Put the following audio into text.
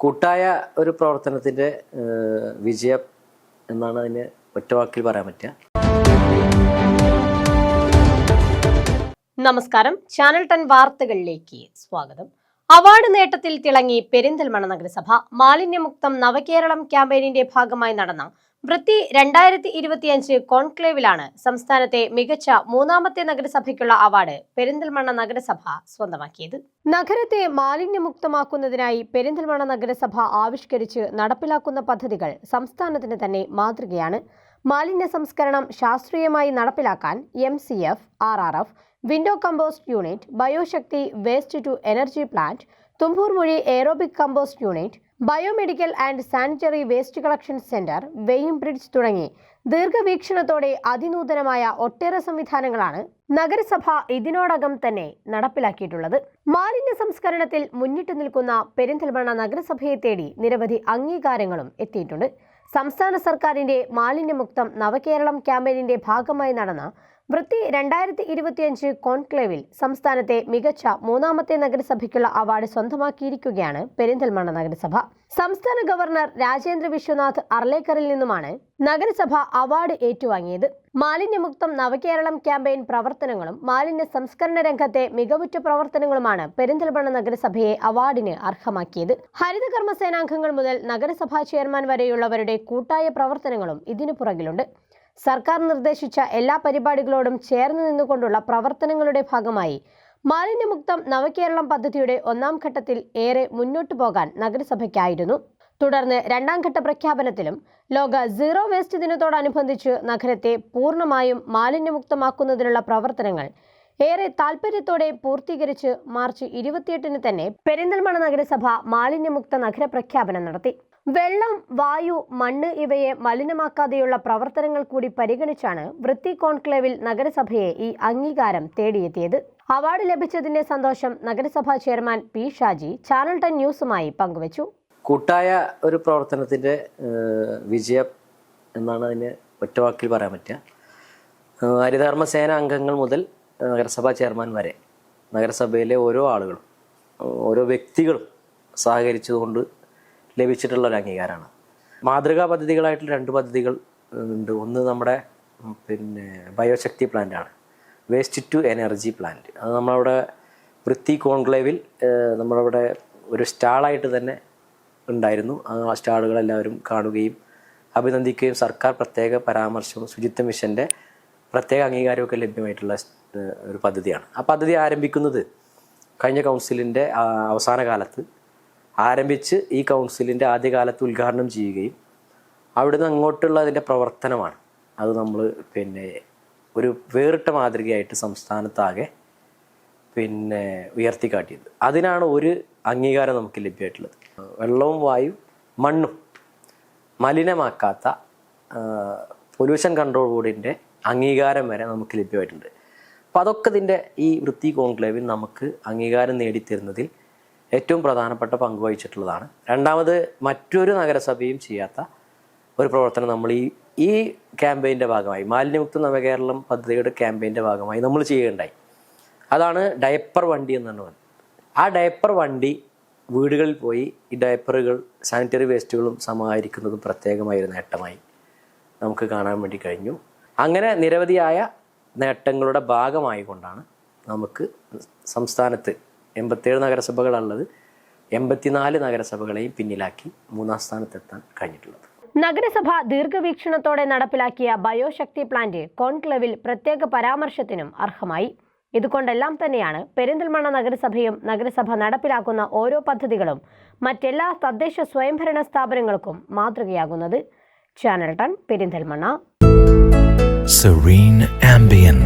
കൂട്ടായ ഒരു പ്രവർത്തനത്തിന്റെ വിജയം എന്നാണ് അതിന് ഒറ്റവാക്കിൽ പറയാൻ പറ്റുക. നമസ്കാരം. ചാനൽ ടെൻ വാർത്തകളിലേക്ക് സ്വാഗതം. അവാർഡ് നേട്ടത്തിൽ തിളങ്ങി പെരിന്തൽമണ്ണ നഗരസഭ മാലിന്യമുക്തം നവകേരളം ക്യാമ്പയിനിന്റെ ഭാഗമായി നടന്ന വൃത്തി രണ്ടായിരത്തി ഇരുപത്തിയഞ്ച് കോൺക്ലേവിലാണ് സംസ്ഥാനത്തെ മികച്ച മൂന്നാമത്തെ നഗരസഭയ്ക്കുള്ള അവാർഡ് പെരിന്തൽമണ്ണ നഗരസഭ സ്വന്തമാക്കിയത്. നഗരത്തെ മാലിന്യമുക്തമാക്കുന്നതിനായി പെരിന്തൽമണ്ണ നഗരസഭ ആവിഷ്കരിച്ച് നടപ്പിലാക്കുന്ന പദ്ധതികൾ സംസ്ഥാനത്തിന് തന്നെ മാതൃകയാണ്. മാലിന്യ സംസ്കരണം ശാസ്ത്രീയമായി നടപ്പിലാക്കാൻ M C F R R F window compost unit ബയോശക്തി waste to energy plant Thumboormuzhi aerobic compost unit biomedical and sanitary waste collection centre weighing bridge തുടങ്ങി ദീർഘവീക്ഷണത്തോടെ അതിനൂതനമായ ഒട്ടേറെ സംവിധാനങ്ങളാണ് നഗരസഭ ഇതിനോടകം തന്നെ നടപ്പിലാക്കിയിട്ടുള്ളത്. മാലിന്യ സംസ്കരണത്തിൽ മുന്നിട്ട് നിൽക്കുന്ന പെരിന്തൽമണ്ണ നഗരസഭയെ തേടി നിരവധി അംഗീകാരങ്ങളും എത്തിയിട്ടുണ്ട്. സംസ്ഥാന സർക്കാരിന്റെ മാലിന്യമുക്തം നവകേരളം ക്യാമ്പയിനിന്റെ ഭാഗമായി നടന്ന വൃത്തി രണ്ടായിരത്തി ഇരുപത്തിയഞ്ച് കോൺക്ലേവിൽ സംസ്ഥാനത്തെ മികച്ച മൂന്നാമത്തെ നഗരസഭയ്ക്കുള്ള അവാർഡ് സ്വന്തമാക്കിയിരിക്കുകയാണ് പെരിന്തൽമണ്ണ നഗരസഭ. സംസ്ഥാന ഗവർണർ രാജേന്ദ്ര വിശ്വനാഥ് അർലേക്കറിൽ നിന്നുമാണ് നഗരസഭ അവാർഡ് ഏറ്റുവാങ്ങിയത്. മാലിന്യമുക്തം നവകേരളം ക്യാമ്പയിൻ പ്രവർത്തനങ്ങളും മാലിന്യ സംസ്കരണ രംഗത്തെ മികവുറ്റ പ്രവർത്തനങ്ങളുമാണ് പെരിന്തൽമണ്ണ നഗരസഭയെ അവാർഡിന് അർഹമാക്കിയത്. ഹരിതകർമ്മ സേനാംഗങ്ങൾ മുതൽ നഗരസഭാ ചെയർമാൻ വരെയുള്ളവരുടെ കൂട്ടായ പ്രവർത്തനങ്ങളും ഇതിനു പുറകിലുണ്ട്. സർക്കാർ നിർദ്ദേശിച്ച എല്ലാ പരിപാടികളോടും ചേർന്ന് നിന്നുകൊണ്ടുള്ള പ്രവർത്തനങ്ങളുടെ ഭാഗമായി മാലിന്യമുക്തം നവകേരളം പദ്ധതിയുടെ ഒന്നാം ഘട്ടത്തിൽ ഏറെ മുന്നോട്ടു പോകാൻ നഗരസഭയ്ക്കായിരുന്നു. തുടർന്ന് രണ്ടാം ഘട്ട പ്രഖ്യാപനത്തിലും ലോക സീറോ വേസ്റ്റ് ദിനത്തോടനുബന്ധിച്ച് നഗരത്തെ പൂർണമായും മാലിന്യമുക്തമാക്കുന്നതിനുള്ള പ്രവർത്തനങ്ങൾ ഏറെ താൽപര്യത്തോടെ പൂർത്തീകരിച്ച് മാർച്ച് ഇരുപത്തിയെട്ടിന് തന്നെ പെരിന്തൽമണ്ണ നഗരസഭ മാലിന്യമുക്ത നഗര പ്രഖ്യാപനം നടത്തി. വെള്ളം വായു മണ്ണ് ഇവയെ മലിനമാക്കാതെയുള്ള പ്രവർത്തനങ്ങൾ കൂടി പരിഗണിച്ചാണ് വൃത്തി കോൺക്ലേവിൽ നഗരസഭയെ ഈ അംഗീകാരം തേടിയെത്തിയത്. അവാർഡ് ലഭിച്ചതിന്റെ സന്തോഷം നഗരസഭാ chairman P Shaji channel ten ന്യൂസുമായി പങ്കുവച്ചു. കൂട്ടായ ഒരു പ്രവർത്തനത്തിന്റെ വിജയം എന്നാണ് അതിന് ഒറ്റവാക്കിൽ പറയാൻ പറ്റുക. ഏഹ് ഹരിതകർമ്മ സേന അംഗങ്ങൾ മുതൽ നഗരസഭാ ചെയർമാൻ വരെ നഗരസഭയിലെ ഓരോ ആളുകളും ഓരോ വ്യക്തികളും സഹകരിച്ചുകൊണ്ട് ലഭിച്ചിട്ടുള്ള ഒരു അംഗീകാരമാണ്. മാതൃകാ പദ്ധതികളായിട്ടുള്ള രണ്ട് പദ്ധതികൾ ഉണ്ട്. ഒന്ന് നമ്മുടെ പിന്നെ ബയോശക്തി പ്ലാന്റാണ്. Waste to energy plant. അത് നമ്മളവിടെ വൃത്തി കോൺക്ലേവിൽ നമ്മളവിടെ ഒരു സ്റ്റാളായിട്ട് തന്നെ ഉണ്ടായിരുന്നു. ആ സ്റ്റാളുകളെല്ലാവരും കാണുകയും അഭിനന്ദിക്കുകയും സർക്കാർ പ്രത്യേക പരാമർശവും ശുചിത്വ മിഷന്റെ പ്രത്യേക അംഗീകാരമൊക്കെ ലഭ്യമായിട്ടുള്ള ഒരു പദ്ധതിയാണ്. ആ പദ്ധതി ആരംഭിക്കുന്നത് കഴിഞ്ഞ കൗൺസിലിന്റെ അവസാന കാലത്ത് ആരംഭിച്ച് ഈ കൗൺസിലിന്റെ ആദ്യകാലത്ത് ഉദ്ഘാടനം ചെയ്യുകയും അവിടുന്ന് അങ്ങോട്ടുള്ള അതിന്റെ പ്രവർത്തനമാണ്. അത് നമ്മൾ പിന്നെ ഒരു വേറിട്ട മാതൃകയായിട്ട് സംസ്ഥാനത്താകെ പിന്നെ ഉയർത്തിക്കാട്ടിയത്. അതിനാണ് ഒരു അംഗീകാരം നമുക്ക് ലഭ്യമായിട്ടുള്ളത്. വെള്ളവും വായു മണ്ണും മലിനമാക്കാത്ത പൊല്യൂഷൻ കൺട്രോൾ ബോർഡിന്റെ അംഗീകാരം വരെ നമുക്ക് ലഭ്യമായിട്ടുണ്ട്. അപ്പോൾ അതൊക്കെ ഇതിന്റെ ഈ വൃത്തി കോൺക്ലേവിൽ നമുക്ക് അംഗീകാരം നേടിത്തരുന്നതിൽ ഏറ്റവും പ്രധാനപ്പെട്ട പങ്ക് വഹിച്ചിട്ടുള്ളതാണ്. രണ്ടാമത് മറ്റൊരു നഗരസഭയും ചെയ്യാത്ത ഒരു പ്രവർത്തനം നമ്മൾ ഈ ഈ ക്യാമ്പയിന്റെ ഭാഗമായി മാലിന്യമുക്ത നവകേരളം പദ്ധതിയുടെ ക്യാമ്പയിന്റെ ഭാഗമായി നമ്മൾ ചെയ്യുകയുണ്ടായി. അതാണ് ഡയപ്പർ വണ്ടി എന്നാണ് പറഞ്ഞത്. ആ ഡയപ്പർ വണ്ടി വീടുകളിൽ പോയി ഈ ഡയപ്പറുകൾ സാനിറ്ററി വേസ്റ്റുകളും സമാഹരിക്കുന്നതും പ്രത്യേകമായ ഒരു നേട്ടമായി നമുക്ക് കാണാൻ വേണ്ടി കഴിഞ്ഞു. അങ്ങനെ നിരവധിയായ നേട്ടങ്ങളുടെ ഭാഗമായി കൊണ്ടാണ് നമുക്ക് സംസ്ഥാനത്ത് എൺപത്തേഴ് നഗരസഭകളുള്ളത് എൺപത്തിനാല് നഗരസഭകളെയും പിന്നിലാക്കി മൂന്നാം സ്ഥാനത്തെത്താൻ കഴിഞ്ഞിട്ടുള്ളത്. നഗരസഭ ദീർഘവീക്ഷണത്തോടെ നടപ്പിലാക്കിയ ബയോശക്തി പ്ലാന്റ് കോൺക്ലേവിൽ പ്രത്യേക പരാമർശത്തിനും അർഹമായി. ഇതുകൊണ്ടെല്ലാം തന്നെയാണ് പെരിന്തൽമണ്ണ നഗരസഭയും നഗരസഭ നടപ്പിലാക്കുന്ന ഓരോ പദ്ധതികളും മറ്റെല്ലാ തദ്ദേശ സ്വയംഭരണ സ്ഥാപനങ്ങൾക്കും മാതൃകയാകുന്നത്. Channel ten Perinthalmanna. Serene ambience.